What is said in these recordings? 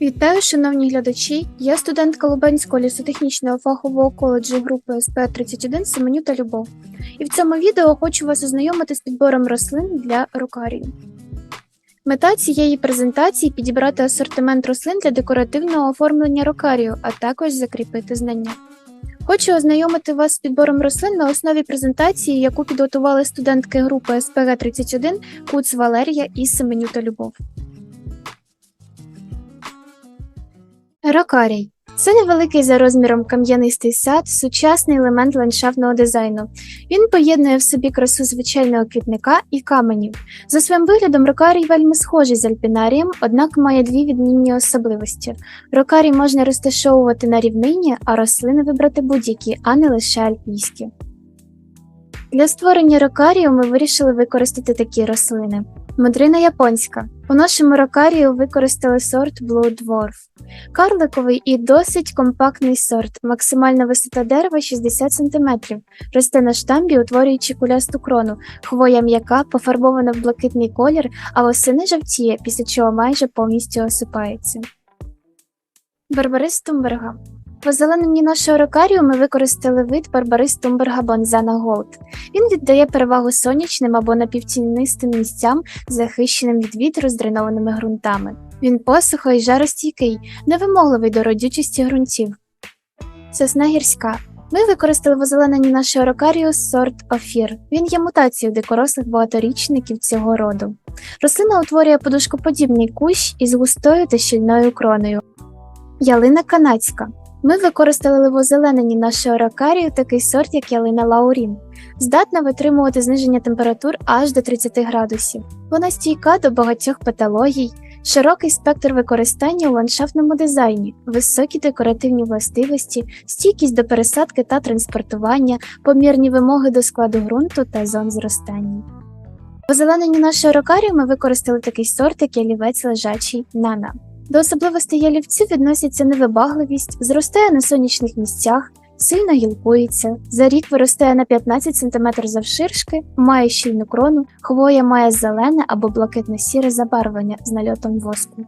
Вітаю, шановні глядачі. Я студентка Лубенського лісотехнічного фахового коледжу групи СП-31 Семенюта Любов. І в цьому відео хочу вас ознайомити з підбором рослин для рукарію. Мета цієї презентації підібрати асортимент рослин для декоративного оформлення рукарію, а також закріпити знання. Хочу ознайомити вас з підбором рослин на основі презентації, яку підготували студентки групи СПГ-31 Куц Валерія і Семенюта Любов. Рокарій це невеликий за розміром кам'янистий сад, сучасний елемент ландшафтного дизайну. Він поєднує в собі красу звичайного квітника і каменів. За своїм виглядом рокарій вельми схожий з альпінарієм, однак має дві відмінні особливості. Рокарій можна розташовувати на рівнині, а рослини вибрати будь-які, а не лише альпійські. Для створення рокарію ми вирішили використати такі рослини. Модрина японська. У нашому рокарію використали сорт Blue Dwarf. Карликовий і досить компактний сорт. Максимальна висота дерева 60 см. Росте на штамбі, утворюючи кулясту крону. Хвоя м'яка, пофарбована в блакитний колір, а восени жовтіє, після чого майже повністю осипається. Барбарис Тумберга. В озелененні нашого рокарію ми використали вид Барбарис Тумберга Бонзана Голд. Він віддає перевагу сонячним або напівтінистим місцям, захищеним від вітру з дренованими ґрунтами. Він посухо і жаростійкий, невимогливий до родючості ґрунтів. Сосна гірська. Ми використали в озелененні нашого рокарію сорт Офір. Він є мутацією дикорослих багаторічників цього роду. Рослина утворює подушкоподібний кущ із густою та щільною кроною. Ялина канадська. Ми використали в озелененні нашого рокарію такий сорт, як ялина Лаурін. Здатна витримувати зниження температур аж до 30 градусів. Вона стійка до багатьох патологій, широкий спектр використання у ландшафтному дизайні, високі декоративні властивості, стійкість до пересадки та транспортування, помірні вимоги до складу ґрунту та зон зростання. В озелененні нашого рокарію ми використали такий сорт, як ялівець лежачий нана. До особливостей ялівців відносяться невибагливість, зростає на сонячних місцях, сильно гілкується, за рік виростає на 15 см завширшки, має щільну крону, хвоя має зелене або блакитно-сіре забарвлення з нальотом воску.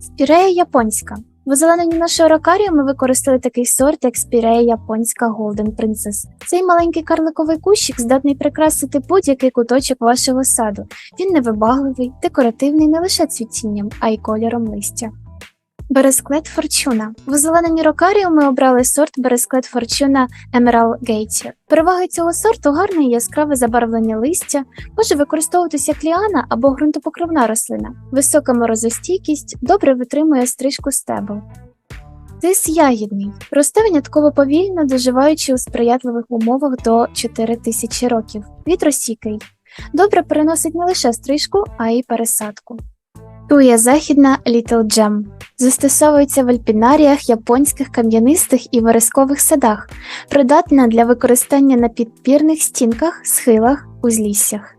Спірея японська. В озелененні нашого рокарію ми використали такий сорт, як спірея японська Golden Princess. Цей маленький карликовий кущик здатний прикрасити будь-який куточок вашого саду. Він невибагливий, декоративний не лише цвітінням, а й кольором листя. Бересклет Форчуна. В озелененні рокарію ми обрали сорт Бересклет Форчуна Emerald Gate. Переваги цього сорту гарне і яскраве забарвлення листя, може використовуватися як ліана або ґрунтопокривна рослина, висока морозостійкість, добре витримує стрижку стебел. Тис ягідний. Росте винятково повільно, доживаючи у сприятливих умовах до 4000 років. Вітростійкий. Добре переносить не лише стрижку, а й пересадку. Туя західна Little Gem. Застосовується в альпінаріях, японських кам'янистих і верескових садах, придатна для використання на підпірних стінках, схилах, узліссях.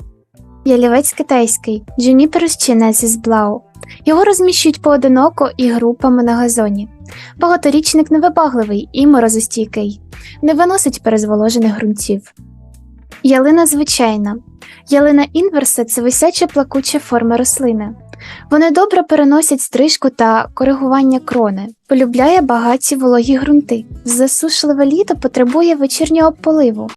Ялівець китайський Juniperus chinensis blau. Його розміщують поодиноко і групами на газоні. Багаторічник невибагливий і морозостійкий, не виносить перезволожених ґрунтів. Ялина звичайна. Ялина інверса це висяча плакуча форма рослини. Вони добре переносять стрижку та коригування крони, полюбляє багаті вологі ґрунти. Засушливе літо потребує вечірнього поливу.